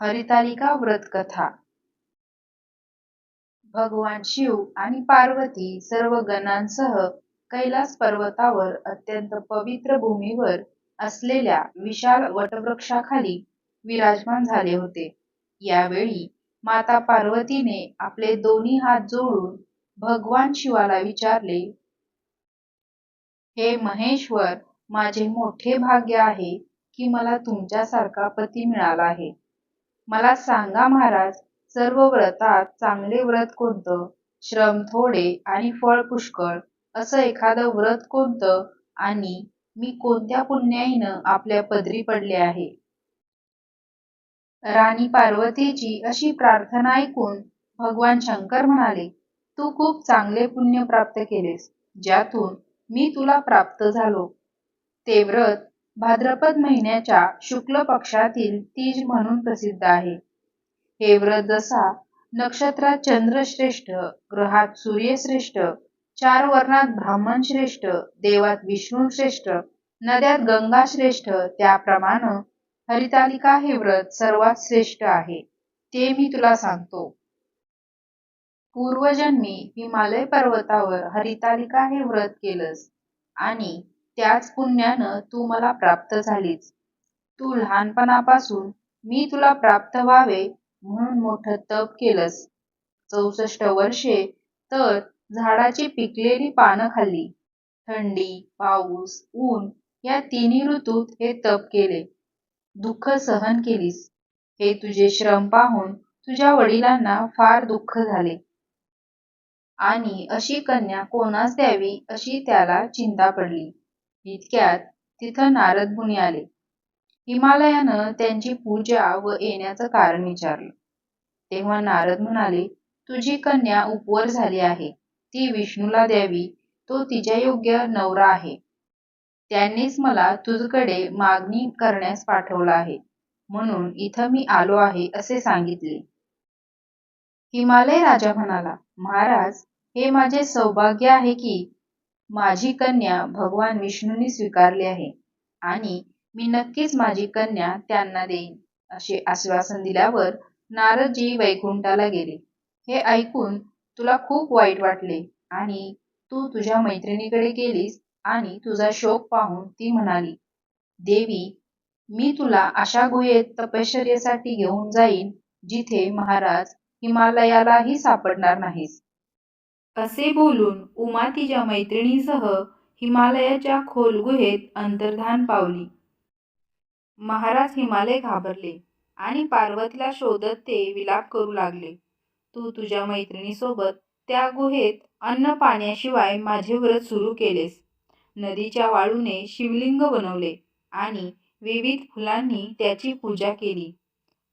हरितालिका व्रत कथा भगवान शिव आणि पार्वती सर्व गणांसह कैलास पर्वतावर अत्यंत पवित्र भूमीवर असलेल्या विशाल वटवृक्षाखाली विराजमान झाले होते. यावेळी माता पार्वतीने आपले दोन्ही हात जोडून भगवान शिवाला विचारले हे महेश्वर माझे मोठे भाग्य आहे की मला तुमच्यासारखा पती मिळाला आहे. मला सांगा महाराज सर्व व्रतात चांगले व्रत कोणतं? श्रम थोडे आणि फळ पुष्कळ असं एखादं व्रत कोणतं? आणि मी कोणत्या पुण्याईनं आपल्या पदरी पडले आहे? राणी पार्वतीची अशी प्रार्थना ऐकून भगवान शंकर म्हणाले तू खूप चांगले पुण्य प्राप्त केलेस ज्यातून मी तुला प्राप्त झालो. ते व्रत भाद्रपद महिन्याच्या शुक्ल पक्षातील तीज म्हणून प्रसिद्ध आहे. हे व्रत जसा नक्षत्रात चंद्र श्रेष्ठ ग्रहात सूर्य श्रेष्ठ चार वर्णात ब्राह्मण श्रेष्ठ देवात विष्णू श्रेष्ठ नद्यात गंगा श्रेष्ठ त्याप्रमाणे हरितालिका हे व्रत सर्वात श्रेष्ठ आहे. ते मी तुला सांगतो. पूर्वजन्मी हिमालय पर्वतावर हरितालिका हे व्रत केलंस आणि त्याच पुण्यानं तू मला प्राप्त झालीस. तू लहानपणापासून मी तुला प्राप्त व्हावे म्हणून मोठं तप केलंस. चौसष्ट वर्षे तर झाडाची पिकलेली पानं खाल्ली. थंडी पाऊस ऊन या तिन्ही ऋतूत हे तप केले. दुःख सहन केलीस. हे तुझे श्रम पाहून तुझ्या वडिलांना फार दुःख झाले. आणि अशी कन्या कोणास द्यावी अशी त्याला चिंता पडली. इतक्यात तिथं नारद मुनी आले. हिमालयानं त्यांची पूजा व येण्याचं कारण विचारलं. तेव्हा नारद म्हणाले तुझी कन्या उपवर झाली आहे. ती विष्णूला द्यावी. तो तिच्या योग्य नवरा आहे. त्यांनीच मला तुझकडे मागणी करण्यास पाठवलं आहे. म्हणून इथं मी आलो आहे असे सांगितले. हिमालय राजा म्हणाला महाराज हे माझे सौभाग्य आहे की माझी कन्या भगवान विष्णूंनी स्वीकारली आहे आणि मी नक्कीच माझी कन्या त्यांना देईन असे आश्वासन दिल्यावर नारदजी वैकुंठाला गेले. हे ऐकून तुला खूप वाईट वाटले आणि तू तुझ्या मैत्रिणीकडे गेलीस आणि तुझा शोक पाहून ती म्हणाली देवी मी तुला अशा गुहेत तपश्चर्येसाठी घेऊन जाईन जिथे महाराज हिमालयालाही सापडणार नाहीस. असे बोलून उमा तिच्या मैत्रिणीसह हिमालयाच्या खोल गुहेत अंतर्धान पावली. महाराज हिमालय घाबरले आणि पार्वतीला शोधत ते विलाप करू लागले. तू तुझ्या मैत्रिणीसोबत त्या गुहेत अन्न पाण्याशिवाय माझे व्रत सुरू केलेस नदीच्या वाळूने शिवलिंग बनवले आणि विविध फुलांनी त्याची पूजा केली.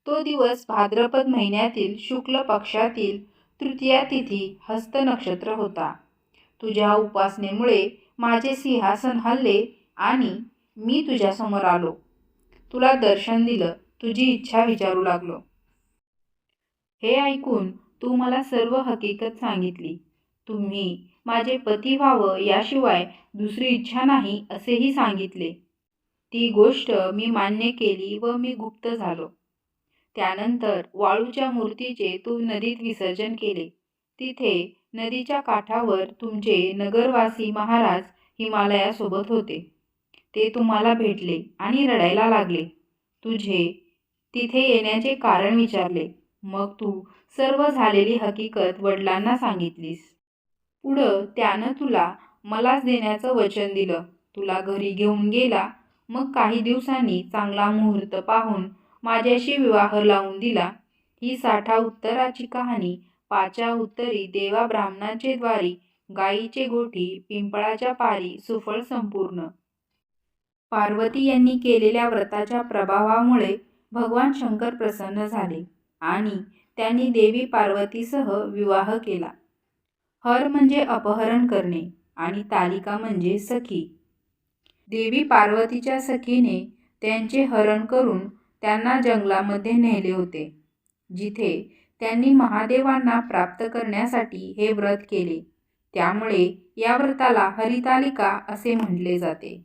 तो दिवस भाद्रपद महिन्यातील शुक्ल पक्षातील तृतीया तिथी हस्त नक्षत्र होता. तुझ्या उपासनेमुळे माझे सिंहासन हल्ले आणि मी तुझ्यासमोर आलो. तुला दर्शन दिलं तुझी इच्छा विचारू लागलो. हे ऐकून तू मला सर्व हकीकत सांगितली. तुम्ही माझे पती व्हावं याशिवाय दुसरी इच्छा नाही असेही सांगितले. ती गोष्ट मी मान्य केली व मी गुप्त झालो. त्यानंतर वाळूच्या मूर्तीचे तू नदीत विसर्जन केले. तिथे नदीच्या काठावर तुमचे नगरवासी महाराज हिमालयासोबत होते. ते तुम्हाला भेटले आणि रडायला लागले. तुझे तिथे येण्याचे कारण विचारले. मग तू सर्व झालेली हकीकत वडिलांना सांगितलीस. पुढं त्यानं तुला मलाच देण्याचं वचन दिलं. तुला घरी घेऊन गेला. मग काही दिवसांनी चांगला मुहूर्त पाहून माझ्याशी विवाह लावून दिला. ही साठा उत्तराची कहाणी पाच्या उत्तरी देवा ब्राह्मणाचे द्वारी गायीचे गोठी पिंपळाच्या पारी सुफळ संपूर्ण. पार्वती यांनी केलेल्या व्रताच्या प्रभावामुळे भगवान शंकर प्रसन्न झाले आणि त्यांनी देवी पार्वतीसह विवाह केला. हर म्हणजे अपहरण करणे आणि तालिका म्हणजे सखी. देवी पार्वतीच्या सखीने त्यांचे हरण करून त्यांना जंगलामध्ये नेले होते जिथे त्यांनी महादेवांना प्राप्त करण्यासाठी हे व्रत केले. त्यामुळे या व्रताला हरितालिका असे म्हटले जाते.